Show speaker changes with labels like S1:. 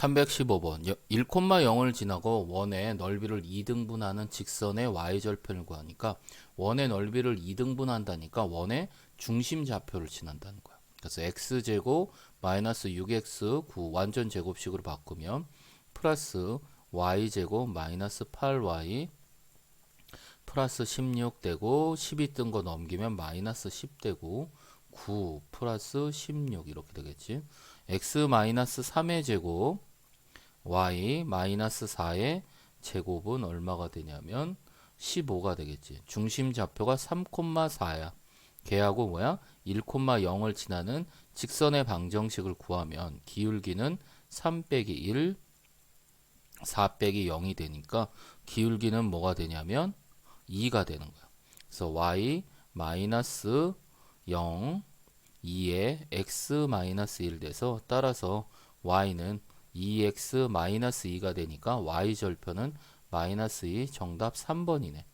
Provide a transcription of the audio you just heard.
S1: 315번 1,0을 지나고 원의 넓이를 2등분하는 직선의 y절편을 구하니까 원의 넓이를 2등분한다니까 원의 중심 좌표를 지난다는 거야. 그래서 x제곱 마이너스 6x 9 완전 제곱식으로 바꾸면 플러스 y제곱 마이너스 8y 플러스 16 되고 12 뜬 거 넘기면 마이너스 10 되고 9 플러스 16 이렇게 되겠지. x 마이너스 3의 제곱 y 마이너스 4의 제곱은 얼마가 되냐면 15가 되겠지. 중심 좌표가 3,4야. 걔하고 뭐야? 1,0을 지나는 직선의 방정식을 구하면 기울기는 3 빼기 1, 4 빼기 0이 되니까 기울기는 뭐가 되냐면 2가 되는 거야. 그래서 y 마이너스 0, 2에 x 마이너스 1 돼서 따라서 y는 2x 마이너스 2가 되니까 y 절편은 마이너스 2 정답 3번이네.